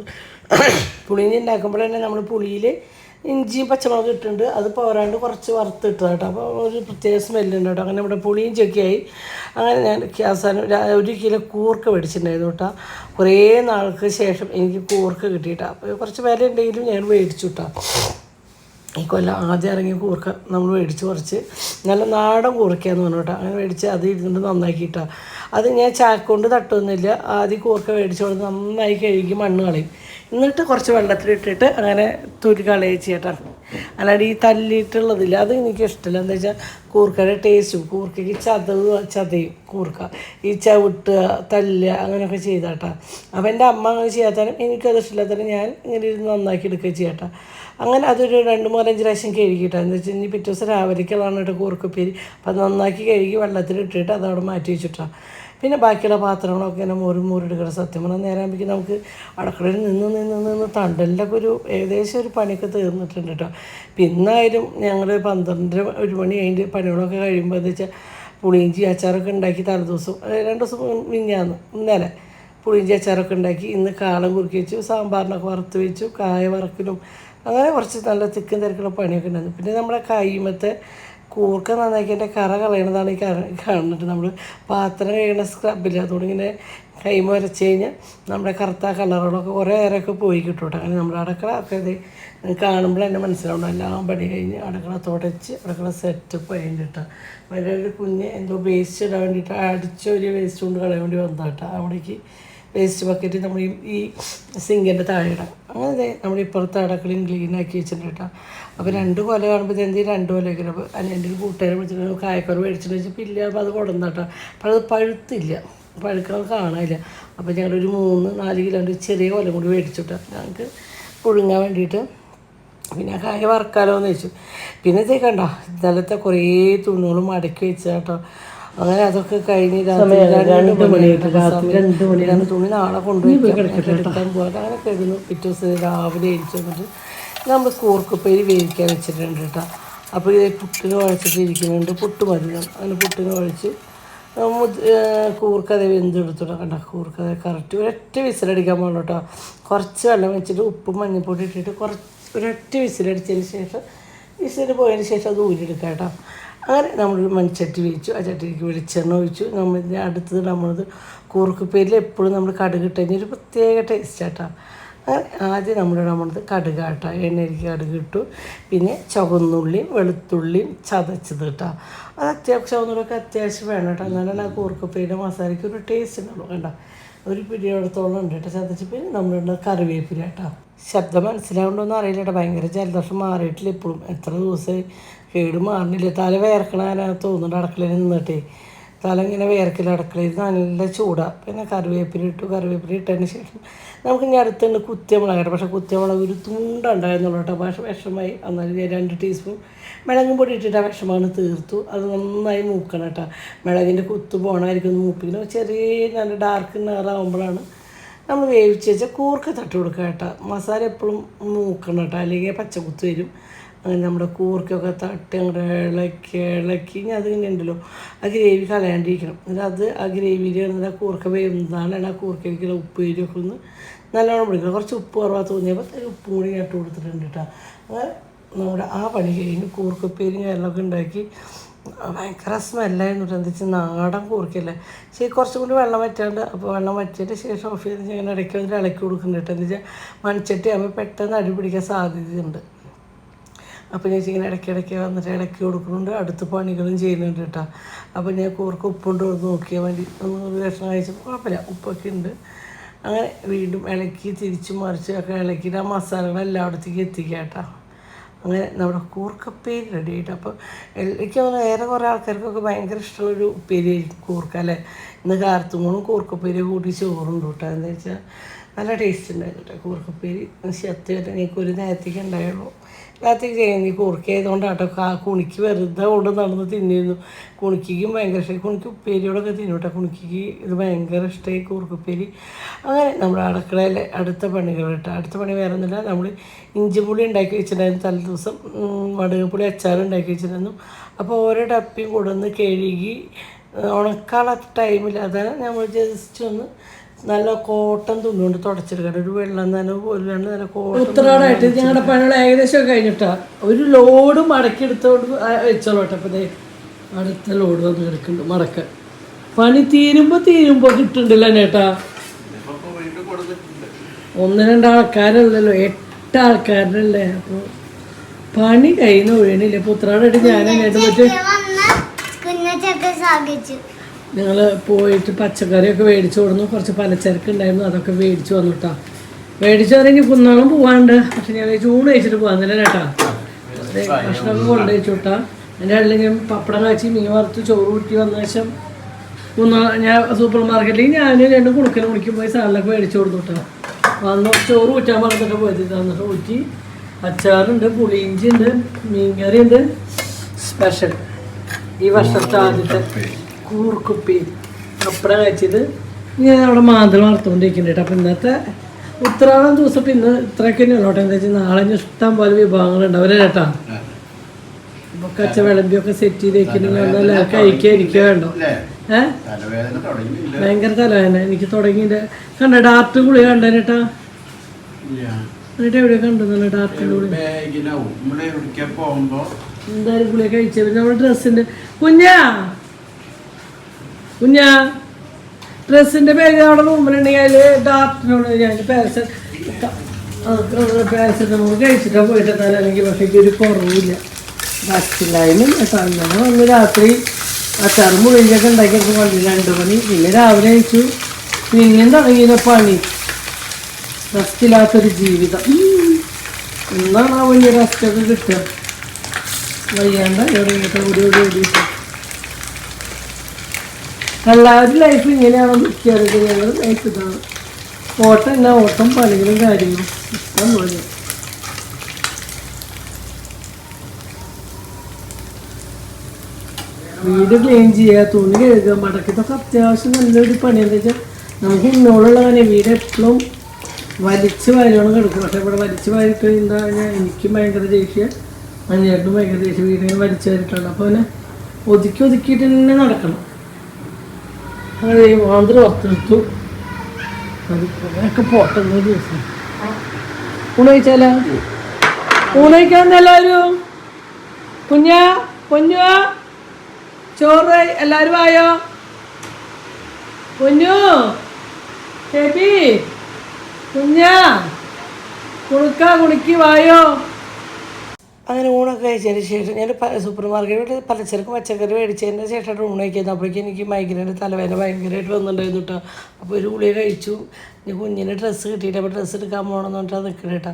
പുളിയിഞ്ചി ഉണ്ടാക്കുമ്പോൾ തന്നെ നമ്മൾ പുളിയിൽ ഇഞ്ചിയും പച്ചമുളകും ഇട്ടിട്ടുണ്ട്. അത് പോരാണ്ട് കുറച്ച് വറുത്തിട്ട് കേട്ടോ അപ്പോൾ ഒരു പ്രത്യേക സ്മെല്ലുണ്ട് കേട്ടോ അങ്ങനെ ഇവിടെ പുളിയും ചെക്കിയായി. അങ്ങനെ ഞാൻ അവസാനം ഒരു- കിലോ കൂർക്ക മേടിച്ചിട്ടുണ്ടായിരുന്നു കേട്ടോ കുറേ നാൾക്ക് ശേഷം എനിക്ക് കൂർക്ക കിട്ടിയിട്ടാ. അപ്പോൾ കുറച്ച് വില ഉണ്ടെങ്കിലും ഞാൻ മേടിച്ചു കേട്ടോ ഈ കൊല്ലം ആദ്യം ഇറങ്ങിയ കൂർക്ക നമ്മൾ മേടിച്ച് കുറച്ച്. നല്ല നാടൻ കൂർക്കയെന്ന് പറഞ്ഞു കേട്ടോ അങ്ങനെ മേടിച്ച് അത് ഇരുന്നിട്ട് നന്നാക്കിയിട്ടാണ് അത് ഞാൻ ചാക്കൊണ്ട് തട്ടൊന്നുമില്ല. ആദ്യം കൂർക്ക മേടിച്ച് കൊണ്ട് നന്നായി കഴുകി മണ്ണ് കളയും. എന്നിട്ട് കുറച്ച് വെള്ളത്തിലിട്ടിട്ട് അങ്ങനെ തുരി കളയുക ചേട്ടാ അല്ലാണ്ട് ഈ തല്ലിയിട്ടുള്ളതില്ല അത് എനിക്ക് ഇഷ്ടമില്ല. എന്താ വെച്ചാൽ കൂർക്കയുടെ ടേസ്റ്റും കൂർക്കയ്ക്ക് ചതവ് ചതയും കൂർക്ക. ഈ ചവിട്ടുക തല്ലുക അങ്ങനെയൊക്കെ ചെയ്താട്ടാ. അപ്പോൾ എന്റെ അമ്മ അങ്ങനെ ചെയ്യാത്തതിനും എനിക്കത് ഇഷ്ടമില്ലാത്തതിനും ഞാൻ ഇങ്ങനെ ഇരുന്ന് നന്നാക്കി എടുക്കുക ചെയ്യട്ടാ. അങ്ങനെ അതൊരു രണ്ട് മൂന്നഞ്ച് പ്രാവശ്യം കഴുകിയിട്ടാണ് എന്ന് വെച്ചാൽ കഴിഞ്ഞാൽ പിറ്റേ ദിവസം രാവിലേക്കുള്ളതാണ് കേട്ടോ കൂർക്കപ്പേരി. അപ്പം അത് നന്നാക്കി കഴുകി വെള്ളത്തിലിട്ടിട്ട് അതവിടെ മാറ്റി വെച്ചിട്ടാണ് പിന്നെ ബാക്കിയുള്ള പാത്രങ്ങളൊക്കെ ഇങ്ങനെ മോരും മോരെടുക്കണം സത്യം പറഞ്ഞാൽ നേരാകുമ്പോഴേക്കും നമുക്ക് അടുക്കളയിൽ നിന്ന് നിന്ന് നിന്ന് തണ്ടലിലൊക്കെ ഒരു ഏകദേശം ഒരു പണിയൊക്കെ തീർന്നിട്ടുണ്ട് കേട്ടോ. പിന്നായാലും ഞങ്ങൾ പന്ത്രണ്ടര ഒരു മണി അതിന്റെ പണികളൊക്കെ കഴിയുമ്പോൾ എന്താ വെച്ചാൽ പുളിയിഞ്ചി അച്ചാറൊക്കെ ഉണ്ടാക്കി തലേദിവസം രണ്ട് ദിവസം മിഞ്ഞാന്ന് ഇന്നലെ പുളിയിഞ്ചി അച്ചാറൊക്കെ ഉണ്ടാക്കി ഇന്ന് കാളം കുറുക്കി വെച്ചു സാമ്പാറിനൊക്കെ വറുത്ത് വെച്ചു കായ വറക്കലും അങ്ങനെ കുറച്ച് നല്ല തിക്കും തിരക്കുള്ള പണിയൊക്കെ ഉണ്ടായിരുന്നു. പിന്നെ നമ്മുടെ കൈമത്തെ കൂർക്ക നന്നാക്കി എന്റെ കറ കളയണതാണ് ഈ കറ കാണുന്നത്. നമ്മൾ പാത്രം കഴിയണ സ്ക്രബില്ല അതുകൊണ്ട് ഇങ്ങനെ കൈമ വരച്ച് കഴിഞ്ഞാൽ നമ്മുടെ കറുത്ത കളറുകളൊക്കെ കുറേ നേരമൊക്കെ പോയി കിട്ടും അങ്ങനെ നമ്മുടെ അടുക്കള ഇത് കാണുമ്പോൾ തന്നെ മനസ്സിലാവണം എല്ലാം പണി കഴിഞ്ഞ് അടുക്കള തുടച്ച് അടുക്കള സെറ്റപ്പ് കഴിഞ്ഞിട്ട് വലിയൊരു കുഞ്ഞ് എന്തോ വേസ്റ്റ് ഇടാൻ വേണ്ടിയിട്ട് അടിച്ചൊരു വേസ്റ്റ് കൊണ്ട് കളയാൻ വേണ്ടി വന്നതാട്ടോ അവിടേക്ക് വേസ്റ്റ് ബക്കറ്റ് നമ്മൾ ഈ സിങ്കിന്റെ താഴെ ഇടാം അങ്ങനെ നമ്മൾ ഇപ്പുറത്ത് അടക്കളയും ക്ലീനാക്കി വെച്ചിട്ടുണ്ട് കേട്ടോ. അപ്പോൾ രണ്ട് കൊല കാണുമ്പോൾ എന്ത് രണ്ട് കൊല ഇങ്ങനെ അപ്പോൾ എന്റെ കൂട്ടുകാരെ വിളിച്ചിട്ട് കായക്കുറവ് മേടിച്ചിട്ട് വെച്ചപ്പോൾ ഇല്ല അപ്പോൾ അത് കൊടുന്നാട്ടോ അപ്പോൾ അത് പഴുത്തില്ല. പഴുക്കാൻ കാണാനില്ല. അപ്പോൾ ഞങ്ങളൊരു മൂന്ന് നാല് കിലോന്റെ ചെറിയ കൊല കൂടി മേടിച്ചിട്ട് ഞങ്ങൾക്ക് പുഴുങ്ങാൻ വേണ്ടിയിട്ട് പിന്നെ കായ വറക്കാലോ എന്ന് വെച്ചു പിന്നെ ഇതേ കണ്ട? ഇന്നലത്തെ കുറേ തുണികളും മടക്കി വെച്ചാട്ടോ അങ്ങനെ അതൊക്കെ കഴിഞ്ഞ് രണ്ട് മണിയായിട്ട് രാത്രി രണ്ട് മണിയാണ് തുണി നാളെ കൊണ്ടുപോയി എടുക്കാൻ പോകാൻ അങ്ങനെ കഴിഞ്ഞു പിറ്റേ ദിവസം രാവിലെ എഴുതി വന്നിട്ട് നമ്മൾ കൂർക്കുപ്പേരി വേവിക്കാൻ വെച്ചിട്ടുണ്ട് കേട്ടോ. അപ്പോൾ ഇത് പുട്ടിന് കുഴച്ചിട്ട് ഇരിക്കുന്നുണ്ട്. പുട്ട് മതി. അങ്ങനെ പുട്ടിന് കുഴച്ച് കൂർക്കത വെന്തെടുത്തിട്ട് കണ്ട? കൂർക്കത കറക്റ്റ് ഒരൊറ്റ വിസിലടിക്കാൻ പാടുള്ളൂ കേട്ടോ. കുറച്ച് വെള്ളം വെച്ചിട്ട് ഉപ്പും മഞ്ഞൾപ്പൊടി ഇട്ടിട്ട് കുറച്ച് ഒരൊറ്റ വിസിലടിച്ചതിന് ശേഷം വിസിൽ പോയതിന് ശേഷം അത് ഊരിയെടുക്കാം കേട്ടോ. അങ്ങനെ നമ്മൾ മൺചട്ടി വെച്ചു ആ ചട്ടിക്ക് വെളിച്ചെണ്ണ ഒഴിച്ചു. നമ്മൾ അടുത്തത് നമ്മളത് കൂർക്കുപ്പേരിൽ എപ്പോഴും നമ്മൾ കടുക് ഇട്ട് കഴിഞ്ഞാൽ ഒരു പ്രത്യേക ടേസ്റ്റ് കേട്ടോ അങ്ങനെ ആദ്യം നമ്മൾ നമ്മളത് കടുക് കേട്ടോ എണ്ണയിലേക്ക് കടുക് ഇട്ടു. പിന്നെ ചുവന്നുള്ളിയും വെളുത്തുള്ളിയും ചതച്ചത് കേട്ടോ അത് അത്യാവശ്യം ചുവന്നുള്ളിയൊക്കെ അത്യാവശ്യം വേണം കേട്ടോ. എന്നാലാണ് ആ കൂർക്കപ്പേരിന്റെ മസാലയ്ക്ക് ഒരു ടേസ്റ്റ് ഉണ്ടാവുള്ളൂ കണ്ടോ. ഒരു പിടിയോടത്തോളം ഉണ്ട് കേട്ടോ. ചതച്ച് പിന്നെ നമ്മളുടെ കറിവേപ്പില കേട്ടോ ശബ്ദം മനസ്സിലാവുണ്ടോന്നും അറിയില്ല കേട്ടോ. ഭയങ്കര ജലദോഷം മാറിയിട്ടില്ല ഇപ്പോഴും. എത്ര ദിവസമായി കേട് മാറുന്നില്ല. തല വേർക്കണ തോന്നുന്നുണ്ട് അടുക്കളയിൽ നിന്നിട്ട്. തല ഇങ്ങനെ വേർക്കില്ല അടുക്കളയിൽ നല്ല ചൂടാണ് പിന്നെ കറിവേപ്പില ഇട്ടു. കറിവേപ്പില ഇട്ടതിന് ശേഷം നമുക്ക് ഇനി അടുത്തുണ്ട് കുത്തിയമുളക് കേട്ടോ പക്ഷേ കുത്തിയമുളക് ഒരു തുണ്ടുണ്ടായിരുന്നുള്ളൂ കേട്ടോ. പക്ഷേ വിഷമായി. എന്നാലും ഞാൻ രണ്ട് ടീസ്പൂൺ മിളകും പൊടി ഇട്ടിട്ട് ആ വിഷമാണ് തീർത്തു. അത് നന്നായി മൂക്കണം കേട്ടോ. മിളകിന്റെ കുത്ത് പോകണമായിരിക്കും ഒന്ന് മൂപ്പിക്കണം. ചെറിയ നല്ല ഡാർക്ക് നിറാവുമ്പോഴാണ് നമ്മൾ വേവിച്ച് വെച്ചാൽ കൂർക്ക തട്ട് കൊടുക്കുക കേട്ടോ. മസാല എപ്പോഴും മൂക്കണം കേട്ടോ. അല്ലെങ്കിൽ പച്ചക്കുത്ത് വരും. അങ്ങനെ നമ്മുടെ കൂർക്കൊക്കെ തട്ടി അങ്ങോട്ട് ഇളക്കി ഇളക്കി ഇനി അതിങ്ങനെ ഉണ്ടല്ലോ. ആ ഗ്രേവി കളയാണ്ടിരിക്കണം. എന്നിട്ട് അത് ആ ഗ്രേവിയിൽ കിടന്നിട്ട് ആ കൂർക്ക വേവുന്നതാണ് ആ കൂർക്കയിലേക്കുള്ള ഉപ്പ് എരിയൊക്കെ ഒന്ന് നല്ലോണം പിടിക്കണം. കുറച്ച് ഉപ്പ് കുറവാ തോന്നിയപ്പോൾ ഉപ്പും കൂടി ഇട്ട് കൊടുത്തിട്ടുണ്ട് കേട്ടോ. നമ്മുടെ ആ പണി കഴിഞ്ഞ് കൂർക്കപ്പേരും കാര്യങ്ങളൊക്കെ ഉണ്ടാക്കി. ഭയങ്കര സ്മെല്ലായിരുന്നു എന്താ വെച്ചാൽ നാടൻ കൂർക്കല്ലേ ശരി കുറച്ചും കൂടി വെള്ളം വറ്റാണ്ട് അപ്പോൾ വെള്ളം വറ്റിയതിന് ശേഷം ഓഫ് ചെയ്ത് ഞാൻ ഇടയ്ക്ക് വന്നിട്ട് ഇളക്കി കൊടുക്കുന്നുണ്ട് കേട്ടോ. എന്താ വെച്ചാൽ മൺചട്ടി ആകുമ്പോൾ പെട്ടെന്ന് അടിപിടിക്കാൻ സാധ്യതയുണ്ട്. അപ്പോൾ ഞാൻ ഇങ്ങനെ ഇടയ്ക്കിടയ്ക്ക് വന്നിട്ട് ഇടയ്ക്ക് കൊടുക്കുന്നുണ്ട്. അടുത്ത് പണികളും ചെയ്യുന്നുണ്ട് കേട്ടോ. അപ്പോൾ ഞാൻ കൂർക്ക് ഉപ്പുണ്ട് നോക്കിയാൽ മതി. ഒരു കഷ്ണം കഴിച്ചപ്പോൾ കുഴപ്പമില്ല. ഉപ്പൊക്കെ ഉണ്ട്. അങ്ങനെ വീണ്ടും ഇളക്കി തിരിച്ചു മറിച്ച് ഒക്കെ ഇളക്കിയിട്ട് ആ മസാലകൾ എല്ലായിടത്തേക്ക് എത്തിക്കുക കേട്ടോ. അങ്ങനെ നമ്മുടെ കൂർക്കപ്പേരി റെഡി ആയിട്ട്. അപ്പോൾ എനിക്ക് തോന്നുന്നു വേറെ കുറേ ആൾക്കാർക്കൊക്കെ ഭയങ്കര ഇഷ്ടമുള്ളൊരു ഉപ്പേരി ആയിരിക്കും കൂർക്ക അല്ലേ? ഇന്ന് കാർത്തുമൂണും കൂർക്കപ്പേരി കൂട്ടി ചോറുണ്ട് കേട്ടോ. എന്താ വെച്ചാൽ നല്ല ടേസ്റ്റ് ഉണ്ടായിരുന്നു കേട്ടോ കൂർക്കപ്പേരി. ശക്തിയായിട്ട് എനിക്ക് ഒരു നേരത്തേക്ക് ഉണ്ടായുള്ളൂ. രാത്രി ചേങ്ങി ഈ കുറുക്കിയതുകൊണ്ടാട്ടോ കാ കുണിക്ക് വെറുതെ കൊണ്ട് നടന്ന് തിന്നിരുന്നു. കുണിക്കും ഭയങ്കര ഇഷ്ടമായി കുണിക്ക് ഉപ്പേരിയോടൊക്കെ തിന്നു കേട്ടോ കുണിക്ക് ഇത് ഭയങ്കര ഇഷ്ടമായി കൂർക്കുപ്പേരി അങ്ങനെ നമ്മുടെ അടുക്കളയിലെ അടുത്ത പണികൾ കേട്ടോ. അടുത്ത പണി വേറെ ഒന്നുമില്ല നമ്മൾ ഇഞ്ചിപ്പുളി ഉണ്ടാക്കി വെച്ചിട്ടുണ്ടായിരുന്നു. തലേ ദിവസം വടുകപ്പുളി അച്ചാർ ഉണ്ടാക്കി വെച്ചിട്ടുണ്ടായിരുന്നു. അപ്പോൾ ഓരോ ടപ്പിയും കൊടുന്ന് കഴുകി ഉണക്കാനുള്ള ടൈമിൽ അതാണ് നമ്മൾ ജസ്റ്റ് ഒന്ന് നല്ല കോട്ടൺ തുന്നുകൊണ്ട് കൊണ്ട് തുടച്ചെടുക്കണം ഒരു വെള്ളം തന്നെ പോലും നല്ല കോട്ടൺ ഉത്തരാടായിട്ട് ഞങ്ങളുടെ പണികൾ ഏകദേശം കഴിഞ്ഞിട്ടാ. ഒരു ലോഡ് മടക്കി എടുത്തോണ്ട് വെച്ചോളട്ടെ അപ്പം അടുത്ത ലോഡ് വന്ന് കിടക്കുന്നുണ്ട് മടക്ക പണി തീരുമ്പോൾ തീരുമ്പോൾ കിട്ടുന്നുണ്ടല്ല ചേട്ടാ ഒന്ന് രണ്ടാൾക്കാരല്ലല്ലോ എട്ട് ആൾക്കാരല്ലേ? അപ്പോൾ പണി കഴിയുന്ന ഒഴിയണില്ല. ഇപ്പോൾ ഉത്തരാടായിട്ട് ഞാൻ പറ്റും ഞങ്ങൾ പോയിട്ട് പച്ചക്കറിയൊക്കെ മേടിച്ചു കൊടുന്നു. കുറച്ച് പലചരക്ക് ഉണ്ടായിരുന്നു അതൊക്കെ മേടിച്ചു വന്നു കേട്ടോ മേടിച്ചു പറഞ്ഞു കുന്നോളം പോവാണ്ട്. പക്ഷെ ഞാൻ ചൂട് കഴിച്ചിട്ട് പോകാന്നില്ല കേട്ടാ ഭക്ഷണമൊക്കെ ഭക്ഷണമൊക്കെ കൊണ്ടുവച്ചു കേട്ടാ എന്റെ പപ്പടം കാച്ചി മീൻ വറുത്ത് ചോറ് കുട്ടി വന്ന ശേഷം കുന്നോ ഞാൻ സൂപ്പർ മാർക്കറ്റിൽ ഞാൻ രണ്ട് കുണുക്കൽ കുടിക്കും പോയി സാധനമൊക്കെ മേടിച്ചു കൊടുത്തു കേട്ടോ വന്ന് ചോറ് കുറ്റാൻ പറഞ്ഞിട്ട് പോയത്. തന്നിട്ട് കുറ്റി അച്ചാറുണ്ട് പുളിയിഞ്ചി ഉണ്ട് മീൻകറി ഉണ്ട് സ്പെഷ്യൽ. ഈ വർഷത്തെ ആദ്യത്തെ. കൂർക്കുപ്പി അപ്പഴ കഴിച്ചത് ഞാൻ അവിടെ മാന്തൽ വളർത്തുകൊണ്ടിരിക്കുന്നുണ്ട് അപ്പം ഇന്നത്തെ ഉത്രാടം ദിവസം ഇന്ന് ഇത്രയൊക്കെ തന്നെയുള്ളൂ എന്താ വെച്ചാൽ നാളെ ഇനി ഇഷ്ടം പോലെ വിഭവങ്ങളുണ്ട് അവരെ കേട്ടാ. അപ്പോൾ കച്ച വിളമ്പിയൊക്കെ സെറ്റ് ചെയ്ത് വെക്കണമെങ്കിൽ ഒന്നല്ല കഴിക്കുക ഇരിക്കുക വേണ്ടോ ഏ? ഭയങ്കര തലവേദന. എനിക്ക് തുടങ്ങിയിട്ട് കണ്ട ഡാർട്ട് ഗുളിക കണ്ടേട്ടാ എന്നിട്ട് എവിടെ കണ്ടെന്നല്ല ഡാർട്ട് ഗുളിക? എന്തായാലും ഗുളിക കഴിച്ചത് പിന്നെ നമ്മുടെ ഡ്രസ്സിന്റെ കുഞ്ഞാ! കുഞ്ഞാ ഡ്രസ്സിന്റെ പേര് അവിടെ റൂമിലുണ്ടെങ്കിൽ അതിൽ പാരസ പാരസെറ്റമോൾ കഴിച്ചിട്ടാ പോയിട്ട് അല്ലെങ്കിൽ പക്ഷേ ഒരു കുറവില്ല ഭക്ഷില്ലായാലും അങ്ങനെ വന്ന് രാത്രി അച്ചാറ് മുളിഞ്ചൊക്കെ ഉണ്ടാക്കിയപ്പോൾ പള്ളി രണ്ട് മണി. പിന്നെ രാവിലെ കഴിച്ചു. പിന്നെയും തുടങ്ങിയ പണി? റസ്റ്റില്ലാത്തൊരു ജീവിതം. എന്നാണ് ആ വലിയ റസ്റ്റൊക്കെ കിട്ടുക? വയ്യാണ്ട് എവിടെ ഓടി ഓടി എല്ലാവരും ലൈഫ് ഇങ്ങനെയാണോ മിക്കവാറും ഞങ്ങൾ ലൈഫ് ഇതാണ്. ഓട്ടം എന്നാ ഓട്ടം പണികളും കാര്യങ്ങളും. ഇഷ്ടം പോലെ. വീട് ക്ലീൻ ചെയ്യുക തുണി കഴുകുക മടക്കിട്ടൊക്കെ അത്യാവശ്യം നല്ലൊരു പണി എന്താ വെച്ചാൽ നമുക്ക് ഇന്നോളുള്ള പണി വീട് എപ്പോഴും വലിച്ച് വാരിയോണം കിടക്കും. പക്ഷെ ഇവിടെ വലിച്ച് വാരിട്ട് എന്താ പറഞ്ഞാൽ എനിക്കും ഭയങ്കര ദേഷ്യം. മഞ്ഞേട്ടും ഭയങ്കര ദേഷ്യം. വീടിങ്ങനെ വലിച്ചു വാരിട്ടുണ്ട് അപ്പോൾ പിന്നെ ഒതുക്കി ഒതുക്കിയിട്ട് തന്നെ നടക്കണം. അങ്ങനെ മാന്ത്രം ഓർത്തെടുത്തു അത് കുറേയൊക്കെ പോട്ടെ ദിവസം. ഊണയിച്ചാല ഊണയിക്കാന്ന് എല്ലാവരും? കുഞ്ഞാ കുഞ്ഞുവാ ചോറ് എല്ലാവരും ആയോ? കുഞ്ഞു ചേപ്പി കുഞ്ഞ കുണുക്ക കുണുക്കി വായോ? അങ്ങനെ ഊണൊക്കെ കഴിച്ചതിന് ശേഷം ഞാൻ സൂപ്പർ മാർക്കറ്റിൽ പലചരക്ക് പച്ചക്കറി മേടിച്ചതിന് ശേഷമായിട്ട് ഊണ് കഴിക്കുന്നത് അപ്പോഴേക്കും എനിക്ക് മൈഗ്രൈന്റെ തലവേദന ഭയങ്കരമായിട്ട് വന്നിട്ടുണ്ടായിരുന്നു കേട്ടോ. അപ്പോൾ ഒരു ഗുളിക കഴിച്ചു. ഇനി കുഞ്ഞിന് ഡ്രസ്സ് കിട്ടിയിട്ട് അപ്പോൾ ഡ്രസ്സ് എടുക്കാൻ പോകണമെന്ന് പറഞ്ഞിട്ടാണ് നിൽക്കുന്നത് കേട്ടോ.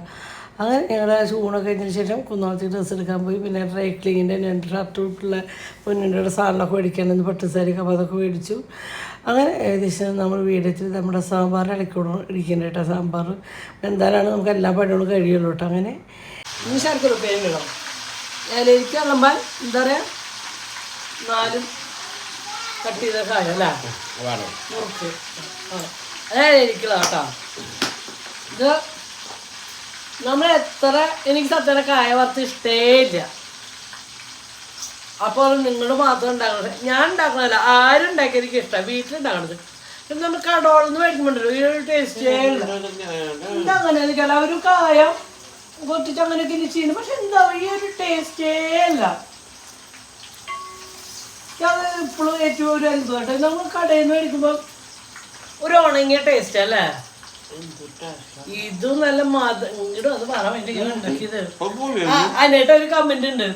അങ്ങനെ ഞങ്ങളുടെ ഊണൊക്കെ കഴിഞ്ഞതിന് ശേഷം കുന്നോളത്തേക്ക് ഡ്രസ്സ് എടുക്കാൻ പോയി. പിന്നെ ഡ്രൈ ക്ലീനിന്റെ രണ്ട് ഷർട്ട് വിട്ടുള്ള പൊന്നിന്റെ സാധനമൊക്കെ മേടിക്കാനെന്ന് പട്ട് സാരി അപ്പോൾ അതൊക്കെ മേടിച്ചു. അങ്ങനെ ഏകദേശം നമ്മൾ വീടത്തിൽ നമ്മുടെ സാമ്പാർ ഇളക്കി ഇരിക്കുന്നുണ്ട് കേട്ടോ. സാമ്പാർ എന്തായാലാണ് നമുക്ക് എല്ലാ പണികളും കഴിയുള്ളൂ കേട്ടോ. അങ്ങനെ ഇനി ശർക്കര ഉപ്പേരും വേണം ഇലയിലേക്ക് വിളമ്പാൻ എന്താ പറയുക നാലും കട്ട് ചെയ്ത കായ അല്ലേ? ആ. കേട്ടോ. ഇത് നമ്മൾ എത്ര എനിക്ക് സത്യം കായ വറുത്ത് ഇഷ്ടേ ഇല്ല അപ്പോൾ നിങ്ങൾ മാത്രം ഉണ്ടാക്കണത്. ഞാൻ ഉണ്ടാക്കണതല്ല ആരും ഉണ്ടാക്കി എനിക്ക് ഇഷ്ടമാണ് വീട്ടിലുണ്ടാക്കണത്. പിന്നെ നമ്മൾ കടോളന്ന് നിന്ന് മേടിക്കുമ്പോണ്ടല്ലോ ഈ ഒരു ടേസ്റ്റേ ഇല്ല എന്താ അങ്ങനെ? എനിക്കല്ല ഒരു കായം കൊട്ടിച്ച് അങ്ങനെയൊക്കെ ഇനി ചെയ്യുന്നു പക്ഷെ എന്താ ഈ ഒരു ടേസ്റ്റേ അല്ല. അത് ഇപ്പോഴും ഏറ്റവും ഒരു അത്ഭുതമായിട്ട് നമ്മൾ കടയിൽ നിന്ന് മേടിക്കുമ്പോൾ ഒരു ഉണങ്ങിയ ടേസ്റ്റ് അല്ലേ? ഇതും നല്ല മത അത് അതിനായിട്ട് ഒരു കമന്റ് ഉണ്ട്.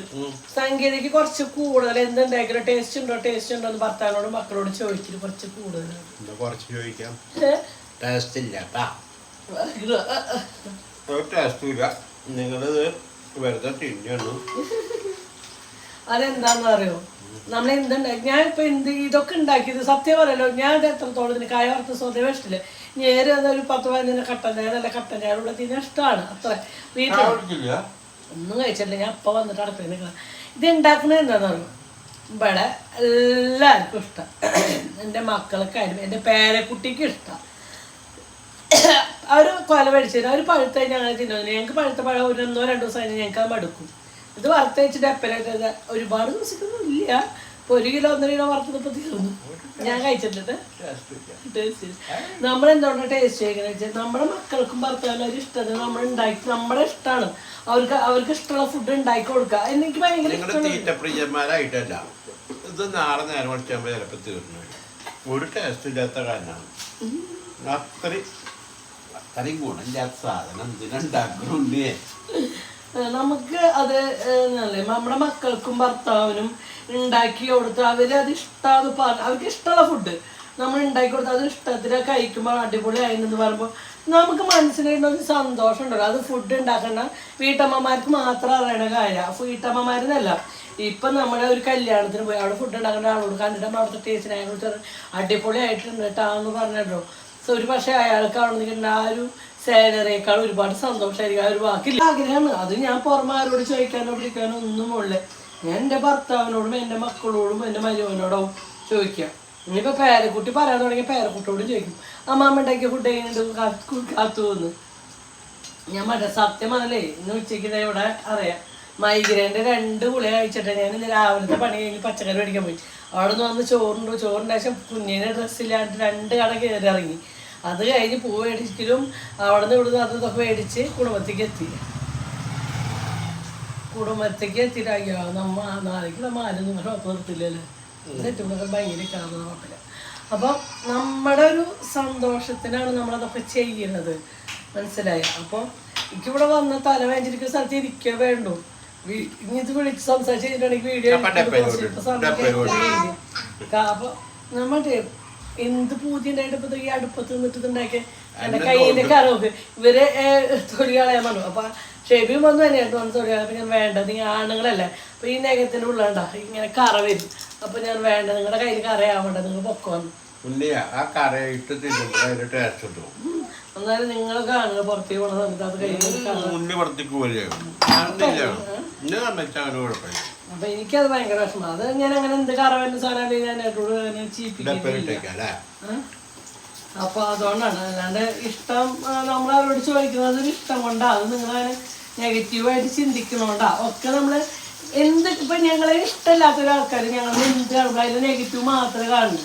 സംഗീതയ്ക്ക് കുറച്ച് കൂടുതൽ എന്തുണ്ടാക്കിയാലും ടേസ്റ്റ് ഉണ്ടോ ടേസ്റ്റ് ഉണ്ടോ എന്ന് ഭർത്താവിനോട് മക്കളോട് ചോദിക്കൽ കുറച്ച് കൂടുതൽ. ടേസ്റ്റ് ഇല്ല. നിങ്ങളിത് വെറുതെ തിന്നാണ് അതെന്താന്ന് അറിയോ നമ്മൾ എന്തുണ്ടാക്കി ഞാൻ ഇപ്പൊ എന്ത് ഇതൊക്കെ ഉണ്ടാക്കിയത്? സത്യം പറയല്ലോ ഞാൻ ഇത് എത്രത്തോളം ഇതിന് കായ വറുത്ത സ്വതവേ ഇഷ്ടമില്ല. നേരെ ഒരു പത്ത് പതിനഞ്ചിന് കട്ടൻ ചായ നല്ല കട്ടൻ ചായ ഉള്ള തിന്നാൻ ഇഷ്ടമാണ്. അത്ര. വീട്ടിൽ ഒന്നും കഴിച്ചിട്ടില്ല. ഞാൻ അപ്പൊ വന്നിട്ട് നിൽക്കണം ഇത് ഉണ്ടാക്കുന്നത് എന്താണെന്ന് അറിയോ ഇവിടെ എല്ലാവർക്കും ഇഷ്ടം. എന്റെ മക്കൾക്കായാലും എന്റെ പേരക്കുട്ടിക്കും ഇഷ്ടം. അവർ കൊല മേടിച്ചത് അവർ പഴുത്ത ഞങ്ങൾ തിന്നുന്നത് ഞങ്ങൾക്ക് പഴുത്ത പഴം ഒരു ഒന്നോ രണ്ടോ ദിവസം കഴിഞ്ഞാൽ ഞങ്ങൾക്ക് അത് മടുക്കും. ഇത് വറുത്ത് വെച്ചിട്ട് ഒരുപാട് ദിവസത്തൊന്നും ഇല്ല. ഇപ്പൊ ഒരു കിലോ ഒന്നര കിലോ വറുത്തപ്പോ തീർന്നു. ഞാൻ കഴിച്ചിട്ടുണ്ട്. നമ്മൾ എന്തുകൊണ്ട് ടേസ്റ്റ് ചെയ്യുന്നത് വെച്ചാൽ നമ്മുടെ മക്കൾക്കും ഭർത്താവിനും അവർ ഇഷ്ടം നമ്മൾ ഉണ്ടാക്കി നമ്മുടെ ഇഷ്ടമാണ് അവർക്ക് അവർക്ക് ഇഷ്ടമുള്ള ഫുഡ് ഉണ്ടാക്കി കൊടുക്കുക. എനിക്ക് ഭയങ്കര തീറ്റപ്രിയന്മാരായിട്ടല്ല ഇത് നാളെ നേരം ചിലപ്പോൾ തീർന്നു. ഒരു ടേസ്റ്റ് ഇല്ലാത്ത കാരണമാണ്. അത്രയും അത്രയും ഗുണമില്ലാത്ത സാധനം നമുക്ക് അത് നമ്മുടെ മക്കൾക്കും ഭർത്താവിനും ഉണ്ടാക്കി കൊടുത്ത് അവർ അത് ഇഷ്ടമാന്ന് പറഞ്ഞു അവർക്ക് ഇഷ്ടമുള്ള ഫുഡ് നമ്മൾ ഉണ്ടാക്കി കൊടുത്ത് അത് ഇഷ്ടത്തിന് കഴിക്കുമ്പോൾ അടിപൊളിയായെന്ന് പറയുമ്പോൾ നമുക്ക് മനസ്സിലായിട്ട് ഒരു സന്തോഷം ഉണ്ടല്ലോ അത് ഫുഡ് ഉണ്ടാക്കണ വീട്ടമ്മമാർക്ക് മാത്രം അറിയണ കാര്യം. വീട്ടമ്മമാരെന്നല്ല. ഇപ്പം നമ്മുടെ ഒരു കല്യാണത്തിന് പോയി അവിടെ ഫുഡ് ഉണ്ടാക്കുന്ന ആളോട് കണ്ടിട്ട് അവിടുത്തെ ടേസ്റ്റിനെ കുറിച്ച് അടിപൊളിയായിട്ടുണ്ട് കേട്ടാന്ന് പറഞ്ഞല്ലോ. സോ ഒരു പക്ഷേ അയാൾക്ക് അവിടെ നിൽക്കുന്ന ആ ഒരു സാലറിയേക്കാൾ ഒരുപാട് സന്തോഷമായിരിക്കും. ആ ഒരു വാക്കില്ല. ആഗ്രഹമാണ്. അത് ഞാൻ പുറമെ ആരോട് ചോദിക്കാനോ പിടിക്കാനോ ഒന്നും ഉള്ള ഞാൻ എന്റെ ഭർത്താവിനോടും എന്റെ മക്കളോടും എന്റെ മരുവനോടും ചോദിക്കാം ഇനിയിപ്പോൾ പേരക്കുട്ടി പറയാൻ തുടങ്ങിയ പേരക്കുട്ടിയോടും ചോദിക്കും. അമ്മാമ്മ ഉണ്ടാക്കിയ ഫുഡ് എങ്ങനെയുണ്ട്? കാത്തു വന്ന് ഞാൻ മറ്റേ സത്യമാണല്ലേ ഇന്ന് ഉച്ചയ്ക്ക് ഇവിടെ അറിയാം. മൈഗ്രേന്റെ രണ്ട് ഗുളിക കഴിച്ചിട്ട് ഞാൻ ഇന്ന് രാവിലത്തെ പണി കഴിഞ്ഞ് പച്ചക്കറി മേടിക്കാൻ പോയി. അവിടെ നിന്ന് വന്ന് ചോറുണ്ടോ? ചോറിന്റെ കുഞ്ഞിനെ ഡ്രസ്സില്ലാണ്ട് രണ്ട് കട കയറി ഇറങ്ങി. അത് കഴിഞ്ഞ് പൂ മേടിക്കലും അവിടെ നിന്ന് ഇവിടുന്ന് അത് ഇതൊക്കെ മേടിച്ച് കുടുംബത്തേക്ക് എത്തി. കുടുംബത്തേക്ക് എത്തിയിട്ട് അയ്യോ നമ്മ നാളേക്ക് നമ്മ ആരും നിങ്ങൾ ഷോപ്പ് നിർത്തില്ലല്ലോ സെറ്റുമ്പൊക്കെ ഭയങ്കര കാണുന്ന കുഴപ്പമില്ല. അപ്പം നമ്മുടെ ഒരു സന്തോഷത്തിനാണ് നമ്മളതൊക്കെ ചെയ്യുന്നത്. മനസ്സിലായ? അപ്പം എനിക്കിവിടെ വന്ന തല വേഞ്ചിരിക്കുന്ന സ്ഥലത്ത് ഇരിക്കുക വേണ്ടു. ഇനി ഇത് വിളിച്ച് സംസാരിച്ച് കഴിഞ്ഞിട്ടുണ്ടെങ്കിൽ വീഡിയോ അപ്പൊ ഡബ്ബയിൽ എന്ത് പൂതി ഉണ്ടായിട്ട് ഈ അടുപ്പത്ത് നിന്നിട്ട് ഉണ്ടാക്കിയ എന്റെ കയ്യിന്റെ കറവൊക്കെ ഇവർ കളയാൻ പറഞ്ഞു അപ്പൊ ഷെബിയും വന്നു തന്നെയായിട്ട് വന്ന് കളയാൻ അപ്പൊ ഞാൻ വേണ്ട നീ ആണുങ്ങളല്ലേ? അപ്പൊ ഈ നെഗത്തിന്റെ ഉള്ളണ്ട ഇങ്ങനെ കറ വരും. അപ്പൊ ഞാൻ വേണ്ട നിങ്ങളുടെ കയ്യിൽ കറയാവണ്ട നിങ്ങൾ പൊക്കോന്ന് വന്നു ആ കറയിട്ട് തിന്നുമ്പോൾ ടേസ്റ്റ് കിട്ടും എന്നാലും നിങ്ങൾ കാണുക പുറത്തേക്ക് പോണ സമയത്ത് അത് കയ്യിൽ ഉണ്ണി പുറത്തേക്ക് ഞാൻ ഇന്നെ കുഴപ്പമില്ല. അപ്പൊ എനിക്കത് ഭയങ്കര വിഷമം. അത് ഞാൻ അങ്ങനെ എന്ത് കറ വരുന്ന സാധനം ഞാൻ അങ്ങനെ ചീപ്പിക്കില്ല അപ്പൊ അതുകൊണ്ടാണ്. അല്ലാണ്ട് ഇഷ്ടം നമ്മൾ അവരോട് ചോദിക്കുന്നത് ഒരു ഇഷ്ടം കൊണ്ടാ. അത് നിങ്ങളങ്ങനെ നെഗറ്റീവായിട്ട് ചിന്തിക്കണോണ്ടാ ഒക്കെ നമ്മൾ എന്ത് ഇപ്പൊ ഞങ്ങളെ ഇഷ്ടമില്ലാത്ത ഒരാൾക്കാർ ഞങ്ങൾ എന്ത് അതിൽ നെഗറ്റീവ് മാത്രമേ കാണുന്നു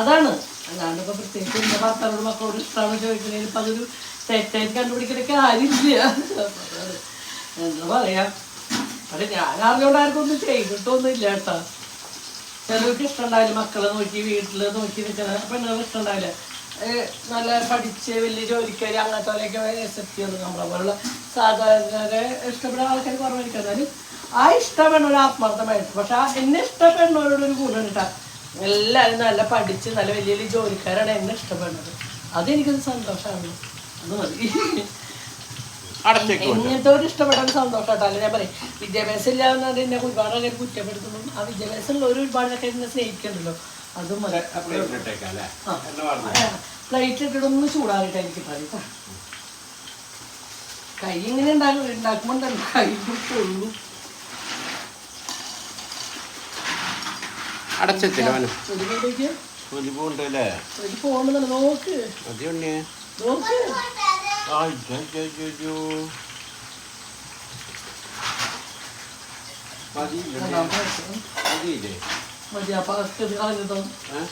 അതാണ്. അല്ലാണ്ട് ഇപ്പൊ പ്രത്യേകിച്ച് എന്റെ ഭർത്താവിനോട് മക്കളോട് ഇഷ്ടമാണ് ചോദിക്കുന്നതിൽ ഇപ്പൊ അതൊരു തെറ്റായിട്ട് അപ്പൊ അതാണ്. എന്താ പറയാ? പക്ഷെ ഞാൻ അറിഞ്ഞോണ്ട് ആർക്കും ഒന്നും ചെയ്തിട്ടൊന്നും ഇല്ല കേട്ടോ. ചിലർക്ക് ഇഷ്ടമുണ്ടാവില്ല. മക്കളെ നോക്കി വീട്ടിൽ നോക്കി നിൽക്കുന്ന പെണ്ണുകൾ ഇഷ്ടമുണ്ടാവില്ല. നല്ല പഠിച്ച് വലിയ ജോലിക്കാരി അങ്ങനത്തെ അക്സെപ്റ്റ് ചെയ്ത് നമ്മളെ പോലുള്ള സാധാരണ ഇഷ്ടപ്പെടുന്ന ആൾക്കാർ കുറവായിരിക്കും. എന്നാലും ആ ഇഷ്ടപ്പെടുന്ന ഒരു ആത്മാർത്ഥമായിട്ട് പക്ഷെ ആ എന്നെ ഇഷ്ടപ്പെടുന്നവരോട് ഒരു ഗുണം കിട്ടാം. എല്ലാവരും നല്ല പഠിച്ച് നല്ല വലിയ വലിയ ജോലിക്കാരാണ് എന്നെ ഇഷ്ടപ്പെടുന്നത്. അതെനിക്കൊരു സന്തോഷമാണ്. അത് മതി. അടച്ചേക്കോ ഇങ്ങനത്തെ ഒരു ഇഷ്ടപ്പെടാൻ സന്തോഷമാട്ടോ അല്ല ഞാൻ പറയും വിദ്യാഭ്യാസം ഇല്ലാന്ന് എന്നെ ഒരുപാട് ആൾക്കാർ കുറ്റപ്പെടുത്തുന്നു ആ വിദ്യാഭ്യാസം ഉള്ള ഒരു ഒരുപാട് ആൾക്കാർ എന്നെ സ്നേഹിക്കണ്ടല്ലോ അതും പ്ലേറ്റ് ഇട്ടിട്ടൊന്ന് ചൂടാറിയിട്ട് എനിക്ക് പറയും കൈ ഇങ്ങനെ ഉണ്ടാക്കും ഉണ്ടാക്കുമ്പോൾ തന്നെ കൈ പൊള്ളു അടച്ചെത്തില്ല അവന് ഒരു കൊണ്ടേക്ക് ഒലിവുണ്ട് അല്ലേ ഒരു ഫോണ് നോക്ക് മതി ഉണ്ണിയെ നോക്ക് അയ്യോ മതിയില്ലേ മതിയില്ലേ മതി അപ്പൊ ഇത് കളഞ്ഞതോ ഏ?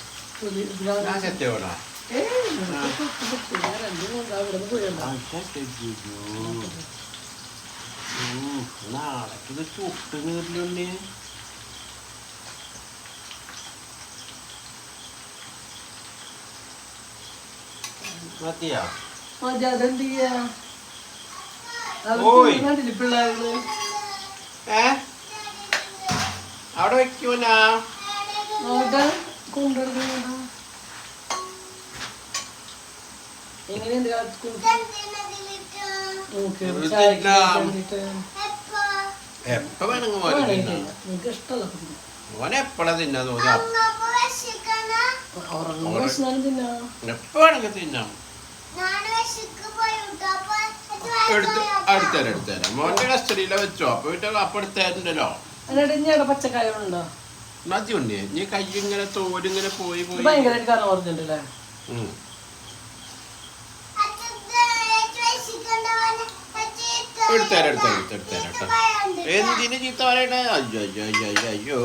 ഇത് ഇത് കളഞ്ഞ ഞാൻ ചെത്തിയോടാ ഏയ് നിനക്ക് പൊട്ടി പൊട്ടി. ഞാൻ രണ്ടും കൊണ്ട് അവിടെ നിന്ന് പോയണ്ട നാളേക്ക് ചുട്ട് നീറിലുണ്ണി മതിയാ മതി അതെന്ത് ചെയ്യാ ഓയ്. കണ്ടില്ല പിള്ളേരുകൾ ഏ അവിടെ വെക്കൂനാ നോട്ടെ കൊണ്ടുവരുന്നുണ്ടോ എങ്ങനെയുണ്ട് കാലത്ത് നോക്ക് ഒരു ചായക്ക് തിന്നാം. വേണ്ടിയിട്ട് എപ്പ വേണമെങ്കിൽ മോനെ തിന്നാം നിങ്ങൾക്ക് ഇഷ്ടമല്ല ഫുഡ്. മോനെ എപ്പോഴാ തിന്നാൻ തോന്നിയാ ഉറങ്ങുന്ന ഭക്ഷണം തിന്നാ? എപ്പോ വേണമെങ്കിൽ തിന്നാം? എടുത്ത് അടുത്തരാം എടുത്തരാം മോന്റെ കസ്റ്റഡിയിലെ വെച്ചോ. അപ്പൊ വീട്ടിൽ അപ്പൊ എടുത്തരണ്ടല്ലോ എന്നിട്ട് ഇനി അവിടെ പച്ചക്കായുണ്ടോ മതി ഉണ്ണിയെ നീ കൈ ഇങ്ങനെ തോലിങ്ങനെ പോയി പോയി. ഭയങ്കരമായിട്ട് കറ പറഞ്ഞിട്ടുണ്ടല്ലേ ഉം. എടുത്തരാം എടുത്തരാം എടുത്തരാം എടുത്തരാം കേട്ടോ എന്തിന് ചീത്ത പറയണേ? അയ്യോ അയ്യോ അയ്യോ അയ്യോ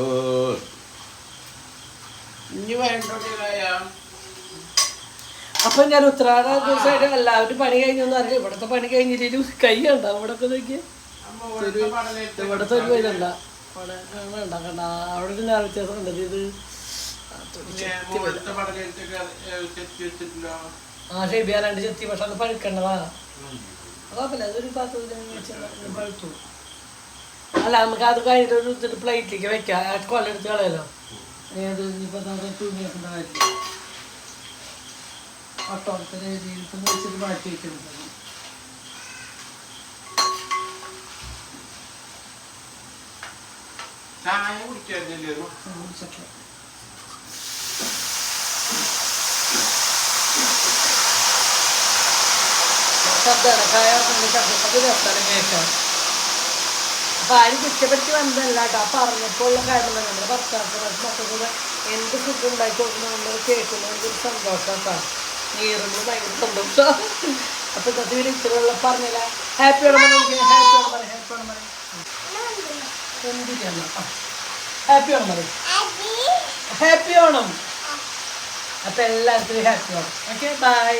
ഇനി വേണ്ടോട്ടിയായ അപ്പൊ ഞാൻ ഉത്തരാട ദിവസമായിട്ട് എല്ലാവരും പണി കഴിഞ്ഞൊന്നും അറിയില്ല ഇവിടത്തെ പണി കഴിഞ്ഞിട്ടും കൈ ഉണ്ടോ അവിടെ ഒക്കെ നോക്കിയ ഇവിടുത്തെ ഒരു അവിടെ വേണ്ട കണ്ട അവിടെ ഒരു ഞാൻ വ്യത്യാസം കണ്ടത് ഇത് ആ ഷെബിയ രണ്ട് ചെത്തി പക്ഷെ അത് പഴുക്കണ്ടതാ അതൊരു പഴുത്തു. അല്ല നമുക്ക് അത് കഴിഞ്ഞിട്ട് ഒരു ഇതിട്ട് പ്ലേറ്റിലേക്ക് വെക്കാം. കൊല്ലെടുത്ത് കളയല്ലോ. ഏത്? ഇനിയിപ്പോൾ തുണിയൊക്കെ ഉണ്ടാവില്ല ഒട്ടോളത്തിൽ എഴുതിയിട്ട് വെച്ചിട്ട് മാറ്റി വെക്കുന്നത് ചായ ശബ്ദമാണ് ശബ്ദം അത് രസമാണ് ആരും കുറ്റപ്പെടുത്തി വന്നതല്ല കേട്ടോ. ആ പറഞ്ഞപ്പോൾ ഉള്ള കാര്യം തന്നെ നമ്മുടെ ഭർത്താവ് മക്കൾക്ക് എന്ത് ഫുഡ് ഉണ്ടാക്കി നമ്മൾ കേൾക്കുന്നത് ഒരു സന്തോഷം കേട്ടോ. നീറുമ്പോൾ ഭയങ്കര സന്തോഷം. അപ്പൊ ഇന്നത്തെ വീട് ഇച്ചിരിയുള്ള പറഞ്ഞില്ല ഹാപ്പി ഓണം പറഞ്ഞു ഹാപ്പി ഓണം പറയും ഹാപ്പി ഓണം പറയും. എന്തിനാണ് ഹാപ്പി ഓണം പറയും. ഹാപ്പി ഓണം അപ്പൊ എല്ലാത്തിനും ഹാപ്പി ഓണം ഓക്കെ ബൈ